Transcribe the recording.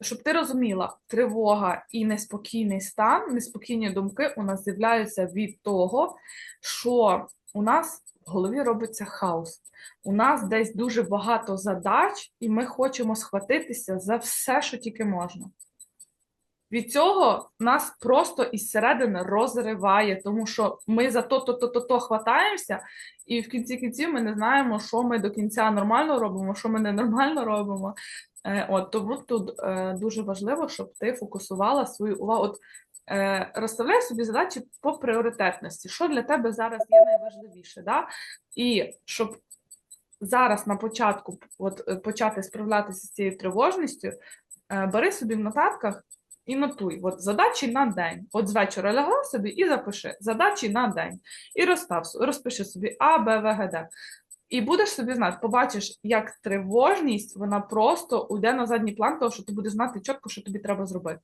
щоб ти розуміла, тривога і неспокійний стан, неспокійні думки у нас з'являються від того, що у нас в голові робиться хаос. У нас десь дуже багато задач, і ми хочемо схватитися за все, що тільки можна. Від цього нас просто із середини розриває, тому що ми за то, то, то, то, хватаємося, і в кінці кінців ми не знаємо, що ми до кінця нормально робимо, що ми ненормально робимо. Е, От тому тут е, дуже важливо, щоб ти фокусувала свою увагу. От е, розставляй собі задачі по пріоритетності, що для тебе зараз є найважливіше, да? і щоб зараз на початку от, почати справлятися з цією тривожністю, бери собі в нотатках і нотуй. От задачі на день. От з вечора лягла собі і запиши задачі на день. І розстав, розпиши собі А, Б, В, Г, Д. І будеш собі знати, побачиш, як тривожність вона просто уйде на задній план, того, що ти будеш знати чітко, що тобі треба зробити.